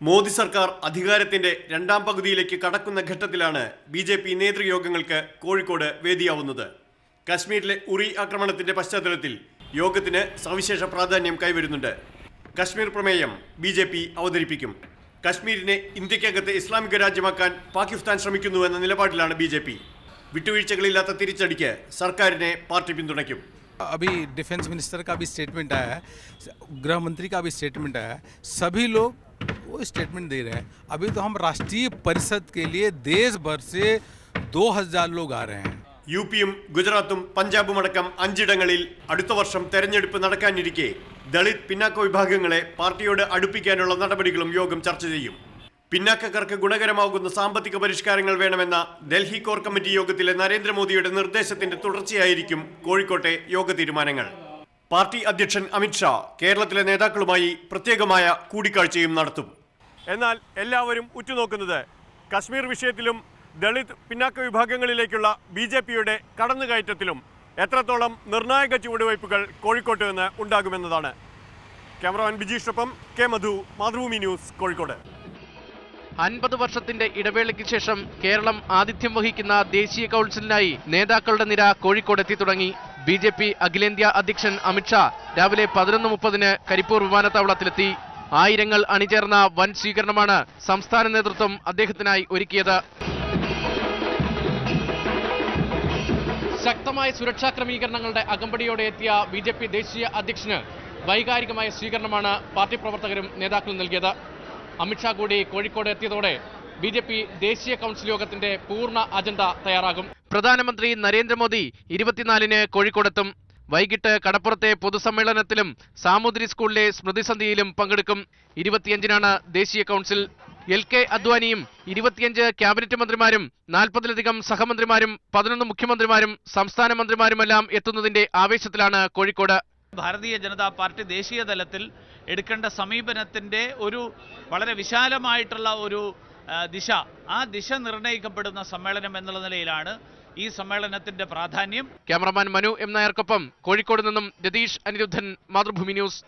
മോദി സർക്കാർ അധികാരത്തിന്റെ രണ്ടാം പകുതിയിലേക്ക് കടക്കുന്ന ഘട്ടത്തിലാണ് ബി ജെ പി നേതൃയോഗങ്ങൾക്ക് കോഴിക്കോട് വേദിയാവുന്നത് കശ്മീരിലെ ഉറി ആക്രമണത്തിന്റെ പശ്ചാത്തലത്തിൽ യോഗത്തിന് സവിശേഷ പ്രാധാന്യം കൈവരുന്നുണ്ട് കശ്മീർ പ്രമേയം ബി ജെ പി അവതരിപ്പിക്കും കശ്മീരിനെ ഇന്ത്യക്കകത്ത് ഇസ്ലാമിക രാജ്യമാക്കാൻ പാകിസ്ഥാൻ ശ്രമിക്കുന്നുവെന്ന നിലപാടിലാണ് ബി ജെ പി വിട്ടുവീഴ്ചകളില്ലാത്ത തിരിച്ചടിക്ക് സർക്കാരിനെ പാർട്ടി പിന്തുണയ്ക്കും अभी डिफेंस मिनिस्टर का भी स्टेटमेंट आया है गृह मंत्री का भी स्टेटमेंट आया है सभी लोग वो स्टेटमेंट दे रहे हैं अभी तो हम राष्ट्रीय परिषद के लिए देश भर से 2000 लोग आ रहे हैं യു പിയും ഗുജറാത്തും പഞ്ചാബും അടക്കം അഞ്ചിടങ്ങളിൽ അടുത്ത വർഷം തെരഞ്ഞെടുപ്പ് നടക്കാനിരിക്കെ ദളിത് പിന്നാക്ക വിഭാഗങ്ങളെ പാർട്ടിയോട് അടുപ്പിക്കാനുള്ള നടപടികളും യോഗം ചർച്ച ചെയ്യും പിന്നാക്കക്കാർക്ക് ഗുണകരമാകുന്ന സാമ്പത്തിക പരിഷ്കാരങ്ങൾ വേണമെന്ന ഡൽഹി കോർ കമ്മിറ്റി യോഗത്തിലെ നരേന്ദ്രമോദിയുടെ നിർദ്ദേശത്തിന്റെ തുടർച്ചയായിരിക്കും കോഴിക്കോട്ടെ യോഗ തീരുമാനങ്ങൾ പാർട്ടി അധ്യക്ഷൻ അമിത്ഷാ കേരളത്തിലെ നേതാക്കളുമായി പ്രത്യേകമായ കൂടിക്കാഴ്ചയും നടത്തും എന്നാൽ എല്ലാവരും ഉറ്റുനോക്കുന്നത് കശ്മീർ വിഷയത്തിലും ദളിത് പിന്നാക്ക വിഭാഗങ്ങളിലേക്കുള്ള ബി ജെ പിയുടെ കടന്നുകയറ്റത്തിലും എത്രത്തോളം നിർണായക ചുവടുവയ്പ്പുകൾ കോഴിക്കോട്ട് നിന്ന് ഉണ്ടാകുമെന്നതാണ്. ക്യാമറമാൻ ബിജീഷൊപ്പം കെ മധു മാതൃഭൂമി ന്യൂസ് കോഴിക്കോട്. അൻപത് വർഷത്തിന്റെ ഇടവേളയ്ക്ക് ശേഷം കേരളം ആതിഥ്യം വഹിക്കുന്ന ദേശീയ കൗൺസിലിനായി നേതാക്കളുടെ നിര കോഴിക്കോട് എത്തി തുടങ്ങി. ബി ജെ പി അഖിലേന്ത്യാ അധ്യക്ഷൻ അമിത്ഷാ രാവിലെ പതിനൊന്ന് മുപ്പതിന് കരിപ്പൂർ വിമാനത്താവളത്തിലെത്തി. ആയിരങ്ങൾ അണിചേർന്ന വൻ സ്വീകരണമാണ് സംസ്ഥാന നേതൃത്വം അദ്ദേഹത്തിനായി ഒരുക്കിയത്. ശക്തമായ സുരക്ഷാ ക്രമീകരണങ്ങളുടെ അകമ്പടിയോടെ എത്തിയ ബി ജെ പി ദേശീയ അധ്യക്ഷന് വൈകാരികമായ സ്വീകരണമാണ് പാർട്ടി പ്രവർത്തകരും നേതാക്കളും നൽകിയത്. അമിത്ഷാ കൂടി കോഴിക്കോട് എത്തിയതോടെ ബി ജെ പി ദേശീയ കൗൺസിൽ യോഗത്തിന്റെ പൂർണ അജണ്ട തയ്യാറാകും. പ്രധാനമന്ത്രി നരേന്ദ്രമോദി ഇരുപത്തിനാലിന് കോഴിക്കോടെത്തും. വൈകിട്ട് കടപ്പുറത്തെ പൊതുസമ്മേളനത്തിലും സാമൂതിരി സ്കൂളിലെ സ്മൃതിസന്ധിയിലും പങ്കെടുക്കും. ഇരുപത്തിയഞ്ചിനാണ് ദേശീയ കൗൺസിൽ. എൽ കെ അദ്വാനിയും ഇരുപത്തിയഞ്ച് ക്യാബിനറ്റ് മന്ത്രിമാരും നാൽപ്പതിലധികം സഹമന്ത്രിമാരും പതിനൊന്ന് മുഖ്യമന്ത്രിമാരും സംസ്ഥാന മന്ത്രിമാരുമെല്ലാം എത്തുന്നതിന്റെ ആവേശത്തിലാണ് കോഴിക്കോട്. ഭാരതീയ ജനതാ പാർട്ടി ദേശീയ തലത്തിൽ എടുക്കേണ്ട സമീപനത്തിന്റെ ഒരു വളരെ വിശാലമായിട്ടുള്ള ഒരു ദിശ. ആ ദിശ നിർണയിക്കപ്പെടുന്ന സമ്മേളനം എന്നുള്ള നിലയിലാണ് ഈ സമ്മേളനത്തിന്റെ പ്രാധാന്യം ക്യാമറമാൻ മനു എം നായർക്കൊപ്പം കോഴിക്കോട് നിന്നും രതീഷ് അനിരുദ്ധൻ മാതൃഭൂമി ന്യൂസ്